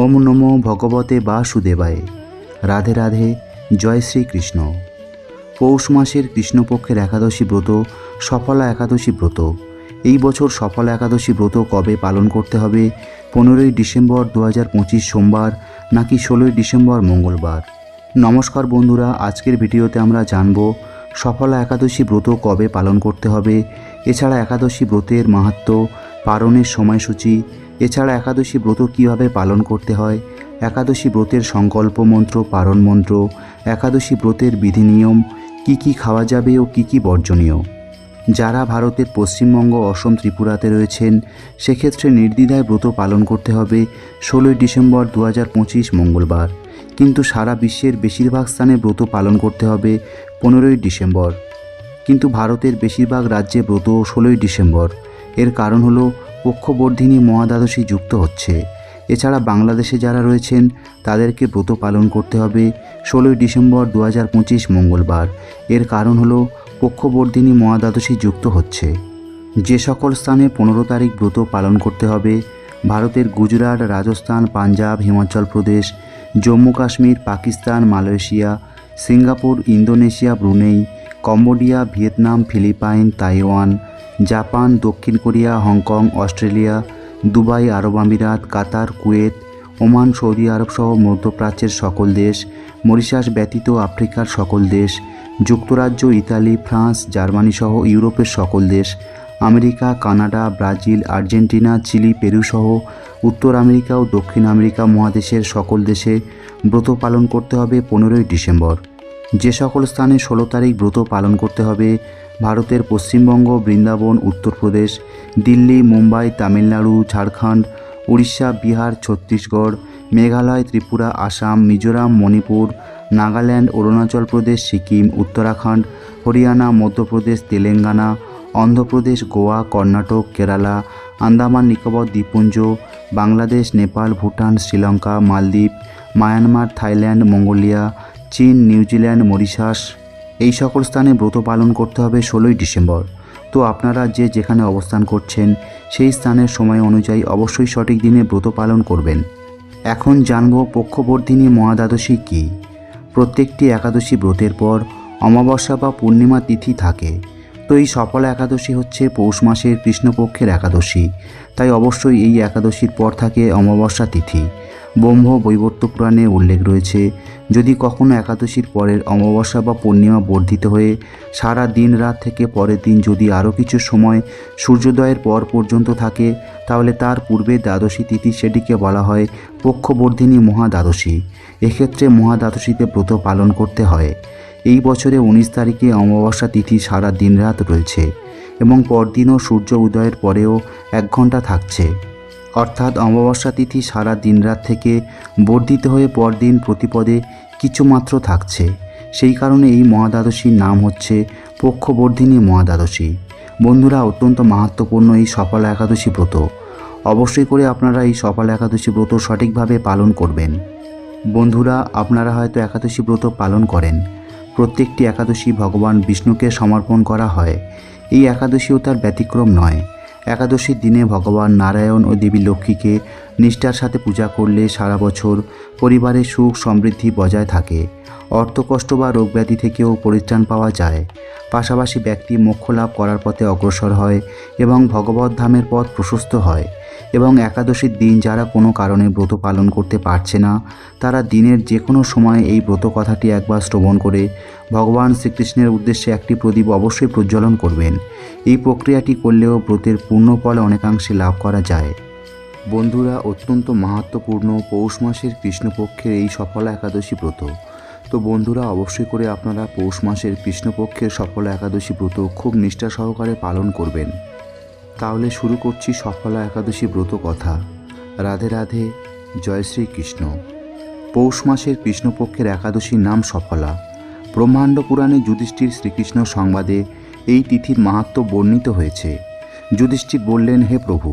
ওম নমো ভগবতে বাসুদেবায়। রাধে রাধে, জয় শ্রীকৃষ্ণ। পৌষ মাসের কৃষ্ণপক্ষের একাদশী ব্রত, সফলা একাদশী ব্রত। এই বছর সফলা একাদশী ব্রত কবে পালন করতে হবে? পনেরোই ডিসেম্বর দু হাজার পঁচিশ সোমবার নাকি ষোলোই ডিসেম্বর মঙ্গলবার? নমস্কার বন্ধুরা, আজকের ভিডিওতে আমরা জানব সফলা একাদশী ব্রত কবে পালন করতে হবে। এছাড়া একাদশী ব্রতের মাহাত্ম্য পালনের সময়সূচি এছাড়া একাদশী ব্রত কীভাবে পালন করতে হয়? একাদশী ব্রতের সংকল্প মন্ত্র, পারণ মন্ত্র, একাদশী ব্রতের বিধি নিয়ম, কী কী খাওয়া যাবে ও কী কী বর্জনীয়? যারা ভারতের পশ্চিমবঙ্গ অসম ত্রিপুরাতে রয়েছেন, সেক্ষেত্রে নির্দ্বিধায় ব্রত পালন করতে হবে ষোলোই ডিসেম্বর দু মঙ্গলবার। কিন্তু সারা বিশ্বের বেশিরভাগ স্থানে ব্রত পালন করতে হবে পনেরোই ডিসেম্বর। কিন্তু ভারতের বেশিরভাগ রাজ্যে ব্রত ষোলোই ডিসেম্বর। এর কারণ হলো পক্ষবর্ধিনী মহাদ্বাদশী যুক্ত হচ্ছে। এছাড়া বাংলাদেশে যারা রয়েছেন, তাদেরকে ব্রত পালন করতে হবে ষোলোই ডিসেম্বর দু মঙ্গলবার। এর কারণ হলো, পক্ষবর্ধিনী মহাদ্বাদশী যুক্ত হচ্ছে। যে সকল স্থানে পনেরো তারিখ ব্রত পালন করতে হবে, ভারতের Gujarat, Rajasthan, Punjab, Himachal Pradesh, Jammu Kashmir, Pakistan, Malaysia, Singapore, Indonesia, Brunei, Cambodia, Vietnam, Philippines, Taiwan Japan, দক্ষিণ Korea, Hong Kong, Australia, Dubai, Arab আমিরাত, Qatar, Kuwait, Oman, Saudi Arab সহ মধ্যপ্রাচ্যের সকল দেশ, মরিশাস ব্যতীত আফ্রিকার সকল দেশ, যুক্তরাজ্য, ইতালি, ফ্রান্স, জার্মানি সহ ইউরোপের সকল দেশ, America, Canada, Brazil, Argentina, Chile, Peru সহ উত্তর আমেরিকা ও দক্ষিণ আমেরিকা মহাদেশের সকল দেশে ব্রত পালন করতে হবে পনেরোই ডিসেম্বর। যে সকল স্থানে ষোলো তারিখ ব্রত পালন করতে হবে ভারতের পশ্চিমবঙ্গ, বৃন্দাবন, উত্তরপ্রদেশ, দিল্লি, মুম্বাই, তামিলনাড়ু, ঝাড়খণ্ড, উড়িষ্যা, বিহার, ছত্তিশগড়, মেঘালয়, ত্রিপুরা, আসাম, মিজোরাম, মণিপুর, নাগাল্যান্ড, অরুণাচল প্রদেশ, সিকিম, উত্তরাখণ্ড, হরিয়ানা, মধ্যপ্রদেশ, তেলেঙ্গানা, অন্ধ্রপ্রদেশ, গোয়া, কর্ণাটক, কেরালা, আন্দামান, নিকোবর, দ্বীপপুঞ্জ, বাংলাদেশ, নেপাল, ভুটান, শ্রীলঙ্কা, মালদ্বীপ, মায়ানমার, থাইল্যান্ড, মঙ্গোলিয়া, চীন, নিউজিল্যান্ড, মরিশাস এই সকল স্থানে ব্রত পালন করতে হবে ষোলোই ডিসেম্বর। তো আপনারা যে যেখানে অবস্থান করছেন, সেই স্থানের সময় অনুযায়ী অবশ্যই সঠিক দিনে ব্রত পালন করবেন। এখন জানব পক্ষবর্ধিনী মহাদ্বাদশী কী। প্রত্যেকটি একাদশী ব্রতের পর অমাবস্যা বা পূর্ণিমা তিথি থাকে। তো এই সফল একাদশী হচ্ছে পৌষ মাসের কৃষ্ণপক্ষের একাদশী। তাই অবশ্যই এই একাদশীর পর থাকে অমাবস্যা তিথি। ব্রহ্ম বৈবর্ত পুরাণে উল্লেখ রয়েছে, যদি কখনো একাদশীর পরের অমাবস্যা বা পূর্ণিমা বর্ধিত হয়ে সারা দিন রাত থেকে পরের দিন যদি আরও কিছু সময় সূর্যোদয়ের পর পর্যন্ত থাকে, তাহলে তার পূর্বে দ্বাদশী তিথি সেটিকে বলা হয় পক্ষবর্ধিনী মহাদ্বাদশী। এক্ষেত্রে মহাদ্বাদশীতে ব্রত পালন করতে হয়। এই বছরে উনিশ তারিখে অমাবস্যা তিথি সারা দিন রাত রয়েছে এবং পরদিনও সূর্য উদয়ের পরেও এক ঘণ্টা থাকছে। অর্থাৎ অমাবস্যা তিথি সারা দিন রাত থেকে বর্ধিত হয়ে পরদিন প্রতিপদে কিছুমাত্র থাকছে। সেই কারণে এই মহাদ্বাদশীর নাম হচ্ছে পক্ষবর্ধিনী মহাদ্বাদশী। বন্ধুরা, অত্যন্ত মাহাত্মপূর্ণ এই সফল একাদশী ব্রত। অবশ্যই করে আপনারা এই সফল একাদশী ব্রত সঠিকভাবে পালন করবেন। বন্ধুরা, আপনারা হয়তো একাদশী ব্রত পালন করেন। প্রত্যেকটি একাদশী ভগবান বিষ্ণুকে সমর্পণ করা হয়। এই একাদশীও তার ব্যতিক্রম নয়। একাদশীর দিনে ভগবান নারায়ণ ও দেবী লক্ষ্মীকে নিষ্ঠার সাথে পূজা করলে সারা বছর পরিবারের সুখ সমৃদ্ধি বজায় থাকে। অর্থকষ্ট বা রোগব্যাধি থেকেও পরিত্রাণ পাওয়া যায়। পাশাপাশি ব্যক্তি মোক্ষ লাভ করার পথে অগ্রসর হয় এবং ভগবত ধামের পথ প্রশস্ত হয় এবং একাদশীর দিন যারা কোনো কারণে ব্রত পালন করতে পারছে না, তারা দিনের যে কোনো সময় এই ব্রত কথাটি একবার শ্রবণ করে ভগবান শ্রীকৃষ্ণের উদ্দেশ্যে একটি প্রদীপ অবশ্যই প্রজ্বলন করবেন। এই প্রক্রিয়াটি করলেও ব্রতের পূর্ণ ফল অনেকাংশে লাভ করা যায়। বন্ধুরা, অত্যন্ত মাহাত্মপূর্ণ পৌষ মাসের কৃষ্ণপক্ষের এই সফল একাদশী ব্রত। তো বন্ধুরা, অবশ্যই করে আপনারা পৌষ মাসের কৃষ্ণপক্ষের সফল একাদশী ব্রত খুব নিষ্ঠা সহকারে পালন করবেন। তাহলে শুরু করছি সফলা একাদশী ব্রত কথা। রাধে রাধে, জয় শ্রীকৃষ্ণ। পৌষ মাসের কৃষ্ণপক্ষের একাদশীর নাম সফলা। ব্রহ্মাণ্ড পুরাণে যুধিষ্ঠির শ্রীকৃষ্ণ সংবাদে এই তিথির মাহাত্ম বর্ণিত হয়েছে। যুধিষ্ঠির বললেন, হে প্রভু,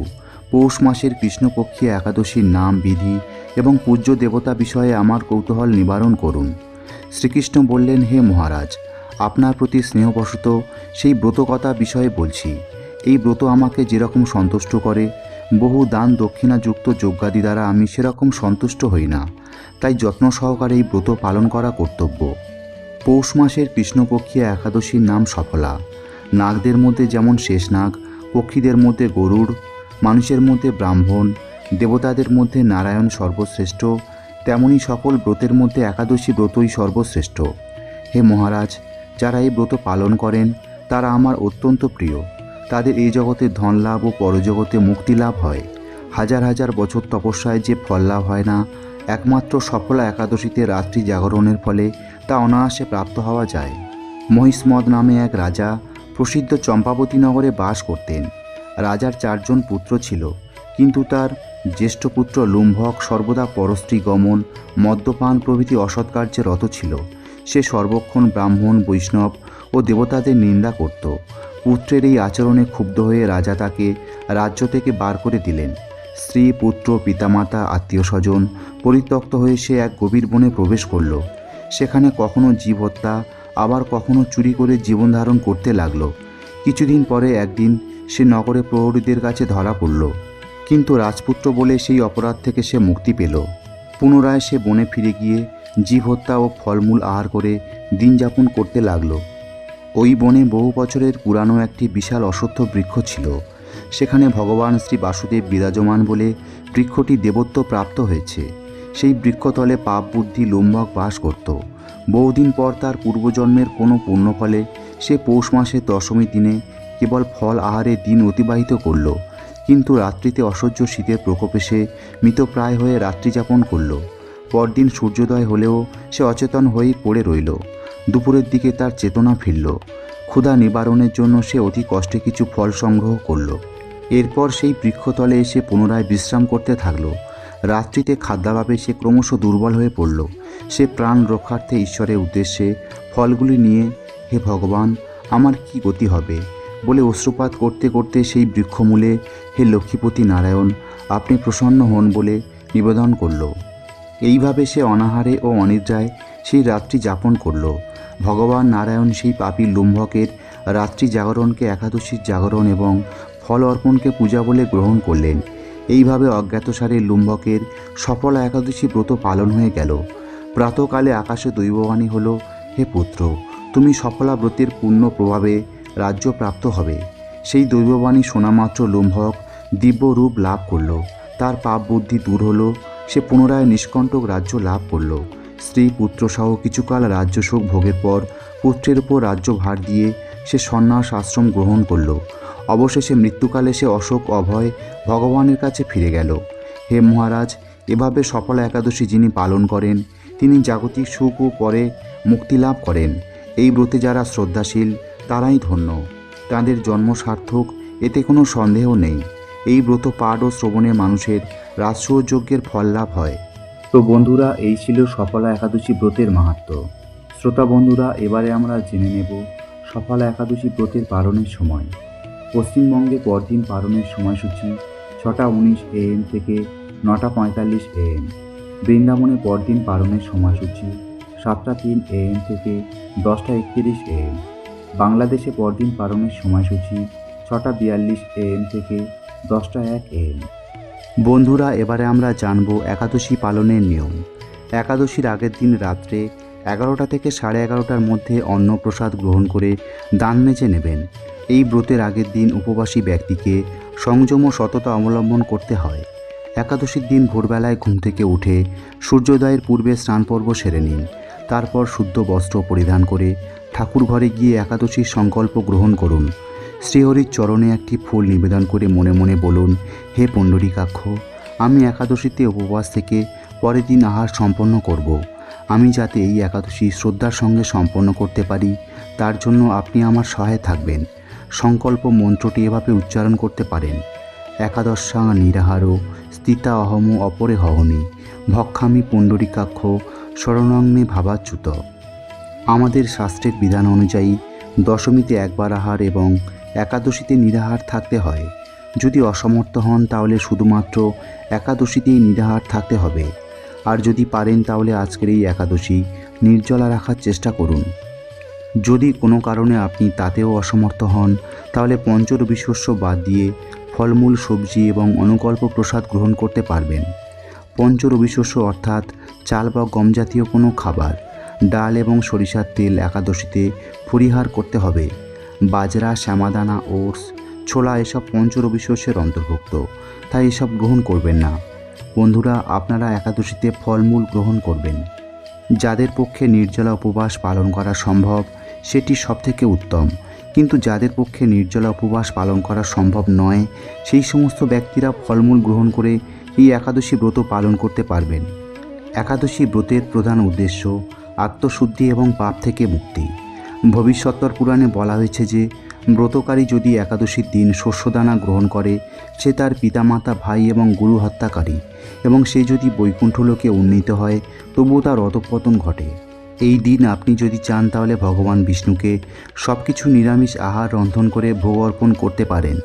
পৌষ মাসের কৃষ্ণপক্ষী একাদশীর নাম বিধি এবং পূজ্য দেবতা বিষয়ে আমার কৌতূহল নিবারণ করুন। শ্রীকৃষ্ণ বললেন, হে মহারাজ, আপনার প্রতি স্নেহবশত সেই ব্রতকথা বিষয়ে বলছি। এই ব্রত আমাকে যেরকম সন্তুষ্ট করে, বহু দান দক্ষিণাযুক্ত যজ্ঞাদি দ্বারা আমি সেরকম সন্তুষ্ট হই না। তাই যত্ন সহকারে এই ব্রত পালন করা কর্তব্য। পৌষ মাসের কৃষ্ণপক্ষীয় একাদশীর নাম সফলা। নাগদের মধ্যে যেমন শেষ নাগ, পক্ষীদের মধ্যে গরুড়, মানুষের মধ্যে ব্রাহ্মণ, দেবতাদের মধ্যে নারায়ণ সর্বশ্রেষ্ঠ, তেমনি সকল ব্রতের মধ্যে একাদশী ব্রতই সর্বশ্রেষ্ঠ। হে মহারাজ, যারা এই ব্রত পালন করেন, তারা আমার অত্যন্ত প্রিয়। তাদের এই জগতে ধন লাভ ও পরজগতে মুক্তি লাভ হয়। হাজার হাজার বছর তপস্যায় যে ফল লাভ হয় না, একমাত্র সফলা একাদশীতে রাত্রি জাগরণের ফলে তা অনায়াসে প্রাপ্ত হওয়া যায়। মহিষ্মদ নামে এক রাজা প্রসিদ্ধ চম্পাবতী নগরে বাস করতেন। রাজার চারজন পুত্র ছিল, কিন্তু তার জ্যেষ্ঠ পুত্র লুম্ভক সর্বদা পরশ্রী গমন, মদ্যপান প্রভৃতি অসৎ কার্যে রত ছিল। সে সর্বক্ষণ ব্রাহ্মণ, বৈষ্ণব ও দেবতাদের নিন্দা করত। পুত্রের এই আচরণে ক্ষুব্ধ হয়ে রাজা তাকে রাজ্য থেকে বার করে দিলেন। স্ত্রী, পুত্র, পিতামাতা, আত্মীয় স্বজন পরিত্যক্ত হয়ে সে এক গভীর বনে প্রবেশ করল। সেখানে কখনো জীব হত্যা, আবার কখনো চুরি করে জীবন ধারণ করতে লাগল। কিছুদিন পরে একদিন সে নগরে প্রহরীদের কাছে ধরা পড়ল। কিন্তু রাজপুত্র বলে সেই অপরাধ থেকে সে মুক্তি পেল। পুনরায় সে বনে ফিরে গিয়ে জীব হত্যা ও ফলমূল আহার করে দিন যাপন করতে লাগল। ওই বনে বহু বছরের পুরানো একটি বিশাল অশ্বত্থ বৃক্ষ ছিল। সেখানে ভগবান শ্রী বাসুদেব বিরাজমান বলে বৃক্ষটি দেবত্ব প্রাপ্ত হয়েছে। সেই বৃক্ষতলে পাপ বুদ্ধি লোম্বক বাস করত। বহুদিন পর তার পূর্বজন্মের কোনো পুণ্যফলে সে পৌষ মাসের দশমী দিনে কেবল ফল আহারে দিন অতিবাহিত করল, কিন্তু রাত্রিতে অসহ্য শীতের প্রকোপে সে মৃতপ্রায় হয়ে রাত্রি যাপন করল। পরদিন সূর্যোদয় হলেও সে অচেতন হয়েই পড়ে রইল। দুপুরের দিকে তার চেতনা ফিরল। ক্ষুধা নিবারণের জন্য সে অতি কষ্টে কিছু ফল সংগ্রহ করল। এরপর সেই বৃক্ষতলে এসে পুনরায় বিশ্রাম করতে থাকল। রাত্রিতে খাদ্যাভাবে সে ক্রমশ দুর্বল হয়ে পড়ল। সে প্রাণ রক্ষার্থে ঈশ্বরের উদ্দেশ্যে ফলগুলি নিয়ে, হে ভগবান, আমার কি গতি হবে? বলে অশ্রুপাত করতে করতে সেই বৃক্ষমূলে, হে লক্ষ্মীপতি নারায়ণ, আপনি প্রসন্ন হন বলে নিবেদন করল। এইভাবে সে অনাহারে ও অনিদ্রায় সেই রাত্রি যাপন করল। ভগবান নারায়ণ সেই পাপী লুম্ভকের রাত্রি জাগরণকে একাদশীর জাগরণ এবং ফল অর্পণকে পূজা বলে গ্রহণ করলেন। এইভাবে অজ্ঞাতসারে লুম্বকের সফল একাদশী ব্রত পালন হয়ে গেল। প্রাতকালে আকাশে দৈববাণী হলো, হে পুত্র, তুমি সফলা ব্রতের পূর্ণ প্রভাবে রাজ্য প্রাপ্ত হবে। সেই দৈববাণী শোনামাত্র লুম্ভক দিব্য রূপ লাভ করল। তার পাপ বুদ্ধি দূর হলো, সে পুনরায় নিষ্কণ্টক রাজ্য লাভ করল। স্ত্রী পুত্রসহ কিছুকাল রাজ্যসুখ ভোগের পর পুত্রের উপর রাজ্য ভার দিয়ে সে সন্ন্যাস আশ্রম গ্রহণ করল। অবশেষে মৃত্যুকালে সে অশোক অভয় ভগবানের কাছে ফিরে গেল। হে মহারাজ, এভাবে সফল একাদশী যিনি পালন করেন, তিনি জাগতিক সুখ ও পরে মুক্তি লাভ করেন। এই ব্রতে যারা শ্রদ্ধাশীল, তারাই ধন্য। তাদের জন্ম সার্থক, এতে কোনো সন্দেহ নেই। এই ব্রত পাঠ ও শ্রবণে মানুষের রাজস্ব যজ্ঞের ফল লাভ হয়। তো বন্ধুরা, এই ছিল সফলা একাদশী ব্রতের মাহাত্ম। শ্রোতা বন্ধুরা, এবারে আমরা জেনে নেব সফলা একাদশী ব্রতের পালনের সময়। পশ্চিমবঙ্গে পরদিন পালনের সময়সূচি ছটা উনিশ এএম থেকে নটা পঁয়তাল্লিশ এএম। বৃন্দাবনে পরদিন পালনের সময়সূচি সাতটা তিন এএম থেকে দশটা একত্রিশ এএম। বাংলাদেশে পরদিন পালনের সময়সূচি ছটা বিয়াল্লিশ এএম থেকে দশটা এক এএম। বন্ধুরা, এবারে আমরা জানব একাদশী পালনের নিয়ম। একাদশীর আগের দিন রাত্রে এগারোটা থেকে সাড়ে এগারোটার মধ্যে অন্নপ্রসাদ গ্রহণ করে দান মেজে নেবেন। এই ব্রতের আগের দিন উপবাসী ব্যক্তিকে সংযম ও সততা অবলম্বন করতে হয়। একাদশীর দিন ভোরবেলায় ঘুম থেকে উঠে সূর্যোদয়ের পূর্বে স্নান পর্ব সেরে নিন। তারপর শুদ্ধ বস্ত্র পরিধান করে ঠাকুর ঘরে গিয়ে একাদশীর সংকল্প গ্রহণ করুন। শ্রীহরির চরণে একটি ফুল নিবেদন করে মনে মনে বলুন, হে পণ্ডরীকাক্ষ, আমি একাদশীতে উপবাস থেকে পরের দিন আহার সম্পন্ন করব। আমি যাতে এই একাদশী শ্রদ্ধার সঙ্গে সম্পন্ন করতে পারি, তার জন্য আপনি আমার সহায় থাকবেন। সংকল্প মন্ত্রটি এভাবে উচ্চারণ করতে পারেন। একাদশা নিরাহার স্থিতা অহম অপরে হহমি, ভক্ষামি পুণ্ডরীকাক্ষ শরণাঙ্গে ভাবাচ্যুত। আমাদের শাস্ত্রের বিধান অনুযায়ী দশমীতে একবার আহার এবং একাদশীতে নিরাহার থাকতে হয়। যদি অসমর্থ হন তাহলে শুধুমাত্র একাদশীতেই নিরাহার থাকতে হবে। আর যদি পারেন তাহলে আজকের এই একাদশী নির্জলা রাখার চেষ্টা করুন। যদি কোনো কারণে আপনি তাতেও অসমর্থ হন, তাহলে পঞ্চরবি শস্য বাদ দিয়ে ফলমূল, সবজি এবং অনুকল্প প্রসাদ গ্রহণ করতে পারবেন। পঞ্চ রবিশস্য অর্থাৎ চাল বা গম জাতীয় কোনো খাবার, ডাল এবং সরিষার তেল একাদশীতে পরিহার করতে হবে। বাজরা, শ্যামাদানা, ওটস, ছোলা এসব পঞ্চ রবিশস্যের অন্তর্ভুক্ত, তাই এসব গ্রহণ করবেন না। বন্ধুরা, আপনারা একাদশীতে ফলমূল গ্রহণ করবেন। যাদের পক্ষে নির্জলা উপবাস পালন করা সম্ভব, সেটি সবথেকে উত্তম। কিন্তু যাদের পক্ষে নির্জলা উপবাস পালন করা সম্ভব নয়, সেই সমস্ত ব্যক্তিরা ফলমূল গ্রহণ করে এই একাদশী ব্রত পালন করতে পারবেন। একাদশী ব্রতের প্রধান উদ্দেশ্য আত্মশুদ্ধি এবং পাপ থেকে মুক্তি। ভবিষ্যত্তর পুরাণে বলা হয়েছে যে ব্রতকারী যদি একাদশীর দিন শস্যদানা গ্রহণ করে, সে তার পিতামাতা, ভাই এবং গুরু হত্যাকারী, এবং সে যদি বৈকুণ্ঠলোকে উন্নীত হয়, তবুও তার অধঃপতন ঘটে। এই দিন আপনি যদি চান তাহলে ভগবান বিষ্ণুকে সব কিছু নিরামিষ আহার রন্ধন করে ভোগ অর্পণ করতে পারেন।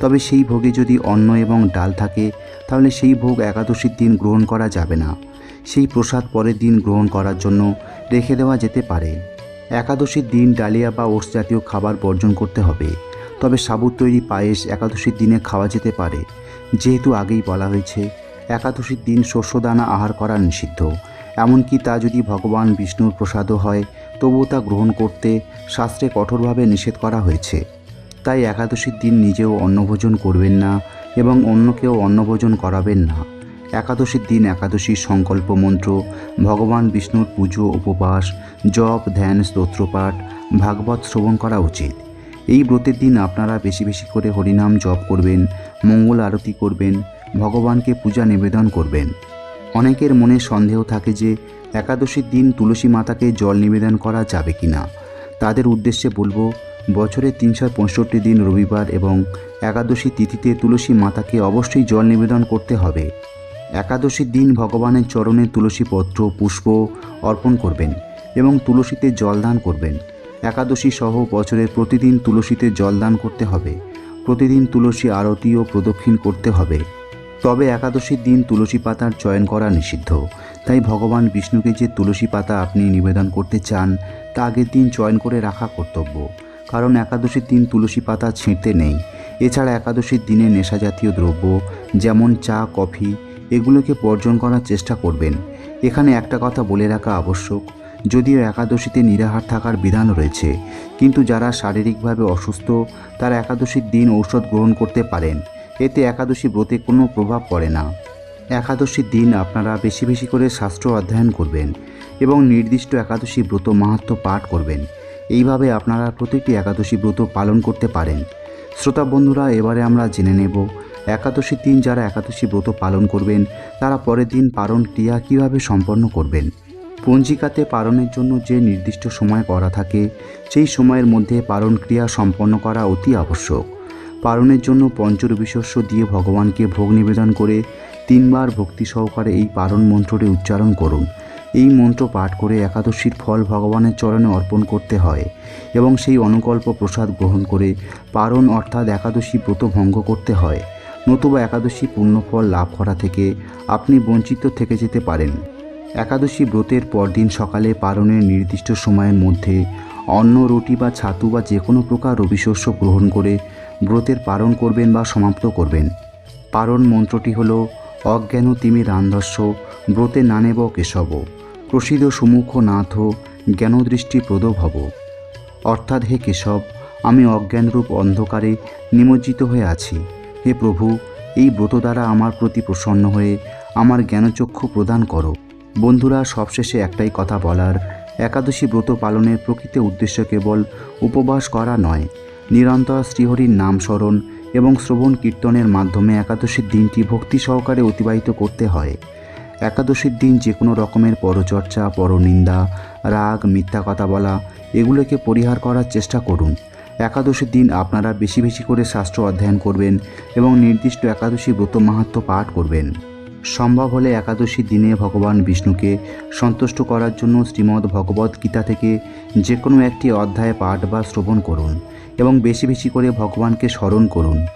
তবে সেই ভোগে যদি অন্ন এবং ডাল থাকে, তাহলে সেই ভোগ একাদশীর দিন গ্রহণ করা যাবে না। সেই প্রসাদ পরের দিন গ্রহণ করার জন্য রেখে দেওয়া যেতে পারে। একাদশীর দিন ডালিয়া বা ওটস জাতীয় খাবার বর্জন করতে হবে। তবে সাবুত তৈরি পায়েস একাদশীর দিনে খাওয়া যেতে পারে। যেহেতু আগেই বলা হয়েছে, একাদশীর দিন শস্যদানা আহার করা নিষিদ্ধ। এমনকি তা যদি ভগবান বিষ্ণুর প্রসাদও হয়, তবুও তা গ্রহণ করতে শাস্ত্রে কঠোরভাবে নিষেধ করা হয়েছে। তাই একাদশীর দিন নিজেও অন্নভোজন করবেন না এবং অন্যকেও অন্নভোজন করাবেন না। একাদশীর দিন, একাদশীর সংকল্প মন্ত্র, ভগবান বিষ্ণুর পুজো, উপবাস, জপ, ধ্যান স্তোত্রপাঠ ভাগবত শ্রবণ করা উচিত। এই ব্রতের দিন আপনারা বেশি বেশি করে হরিনাম জপ করবেন, মঙ্গল আরতি করবেন, ভগবানকে পূজা নিবেদন করবেন। অনেকের মনে সন্দেহ থাকে যে, একাদশীর দিন তুলসী মাতাকে জল নিবেদন করা যাবে কি না তাদের উদ্দেশ্যে বলব, বছরে তিনশো পঁয়ষট্টি দিন রবিবার এবং একাদশী তিথিতে তুলসী মাতাকে অবশ্যই জল নিবেদন করতে হবে। একাদশীর দিন ভগবানের চরণে তুলসী পত্র, পুষ্প অর্পণ করবেন এবং তুলসীতে জলদান করবেন। একাদশী সহ বছরের প্রতিদিন তুলসীতে জলদান করতে হবে। প্রতিদিন তুলসী আরতি ও প্রদক্ষিণ করতে হবে। তবে একাদশীর দিন তুলসী পাতার চয়ন করা নিষিদ্ধ। তাই ভগবান বিষ্ণুকে যে তুলসী পাতা আপনি নিবেদন করতে চান, তা আগের দিন চয়ন করে রাখা কর্তব্য। কারণ একাদশীর দিন তুলসী পাতা ছিঁড়তে নেই। এছাড়া একাদশীর দিনে নেশা জাতীয় দ্রব্য, যেমন চা, কফি এগুলোকে বর্জন করার চেষ্টা করবেন। এখানে একটা কথা বলে রাখা আবশ্যক, যদিও একাদশীতে নিরাহার থাকার বিধান রয়েছে, কিন্তু যারা শারীরিকভাবে অসুস্থ, তারা একাদশীর দিন ঔষধ গ্রহণ করতে পারেন। এতে একাদশী ব্রতে কোনো প্রভাব পড়ে না। একাদশীর দিন আপনারা বেশি বেশি করে শাস্ত্র অধ্যয়ন করবেন এবং নির্দিষ্ট একাদশী ব্রত মাহাত্ম পাঠ করবেন। এইভাবে আপনারা প্রতিটি একাদশী ব্রত পালন করতে পারেন। শ্রোতা বন্ধুরা, এবারে আমরা জেনে নেব একাদশীর দিন যারা একাদশী ব্রত পালন করবেন, তারা পরের দিন পালন ক্রিয়া কীভাবে সম্পন্ন করবেন? পঞ্জিকাতে পালনের জন্য যে নির্দিষ্ট সময় করা থাকে, সেই সময়ের মধ্যে পালন ক্রিয়া সম্পন্ন করা অতি আবশ্যক। পালনের জন্য পঞ্চরবিশস্য দিয়ে ভগবানকে ভোগ নিবেদন করে তিনবার ভক্তি সহকারে এই পালন মন্ত্রটি উচ্চারণ করুন। এই মন্ত্র পাঠ করে একাদশীর ফল ভগবানের চরণে অর্পণ করতে হয় এবং সেই অনুকল্প প্রসাদ গ্রহণ করে পারণ অর্থাৎ একাদশী ব্রত ভঙ্গ করতে হয়। নতুবা একাদশী পুণ্যফল লাভ করা থেকে আপনি বঞ্চিত থেকে যেতে পারেন। একাদশী ব্রতের পরদিন সকালে পালনের নির্দিষ্ট সময়ের মধ্যে অন্ন, রুটি বা ছাতু বা যে কোনো প্রকার রবিশস্য গ্রহণ করে ব্রতের পালন করবেন বা সমাপ্ত করবেন। পারণ মন্ত্রটি হল, অজ্ঞান তিমি রান্ধস্য, ব্রতে নানেব কেশব প্রসিদ সুমুখ নাথ, জ্ঞানদৃষ্টি প্রদ অর্থাৎ হে কেশব, আমি অজ্ঞানরূপ অন্ধকারে নিমজ্জিত হয়ে আছি। হে প্রভু, এই ব্রত দ্বারা আমার প্রতি প্রসন্ন হয়ে আমার জ্ঞানচক্ষু প্রদান করো। বন্ধুরা, সবশেষে একটাই কথা বলার, একাদশী ব্রত পালনের প্রকৃত উদ্দেশ্য কেবল উপবাস করা নয়। নিরন্তর শ্রীহরির নাম স্মরণ এবং শ্রবণ কীর্তনের মাধ্যমে একাদশীর দিনটি ভক্তি সহকারে অতিবাহিত করতে হয়। একাদশীর দিন যে কোনো রকমের পরচর্চা, পরনিন্দা, রাগ, মিথ্যা কথা বলা, এগুলোকে পরিহার করার চেষ্টা করুন। একাদশীর দিন আপনারা বেশি বেশি করে শাস্ত্র অধ্যয়ন করবেন এবং নির্দিষ্ট একাদশী ব্রত মাহাত্ম পাঠ করবেন। সম্ভব হলে একাদশীর দিনে ভগবান বিষ্ণুকে সন্তুষ্ট করার জন্য শ্রীমদ্ ভগবত গীতা থেকে যে কোনো একটি অধ্যায় পাঠ বা শ্রবণ করুন এবং বেশি বেশি করে ভগবানকে স্মরণ করুন।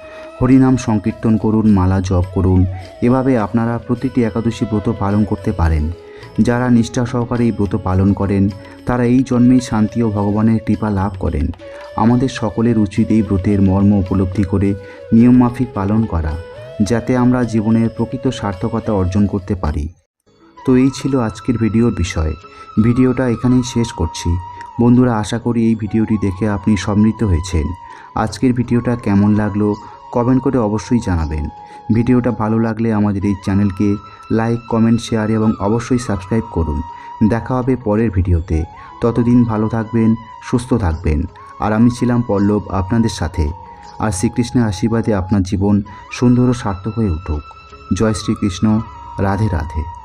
হরিনাম সংকীর্তন করুন, মালা জপ করুন। এভাবে আপনারা প্রতিটি একাদশী ব্রত পালন করতে পারেন। যারা নিষ্ঠা সহকারে এই ব্রত পালন করেন, তারা এই জন্মেই শান্তি ও ভগবানের কৃপা লাভ করেন। আমাদের সকলের উচিত এই ব্রতের মর্ম উপলব্ধি করে নিয়মমাফিক পালন করা, যাতে আমরা জীবনের প্রকৃত সার্থকতা অর্জন করতে পারি। তো এই ছিল আজকের ভিডিওর বিষয়। ভিডিওটা এখানেই শেষ করছি। বন্ধুরা, আশা করি এই ভিডিওটি দেখে আপনি সমৃদ্ধ হয়েছেন। আজকের ভিডিওটা কেমন লাগল? কমেন্ট করে অবশ্যই জানাবেন। ভিডিওটা ভালো লাগলে আমাদের এই চ্যানেলকে লাইক, কমেন্ট, শেয়ার এবং অবশ্যই সাবস্ক্রাইব করুন। দেখা হবে পরের ভিডিওতে। ততদিন ভালো থাকবেন, সুস্থ থাকবেন। আর আমি ছিলাম পল্লব আপনাদের সাথে। আর শ্রীকৃষ্ণের আশীর্বাদে আপনার জীবন সুন্দর ও সার্থক হয়ে উঠুক। জয় শ্রীকৃষ্ণ। রাধে রাধে।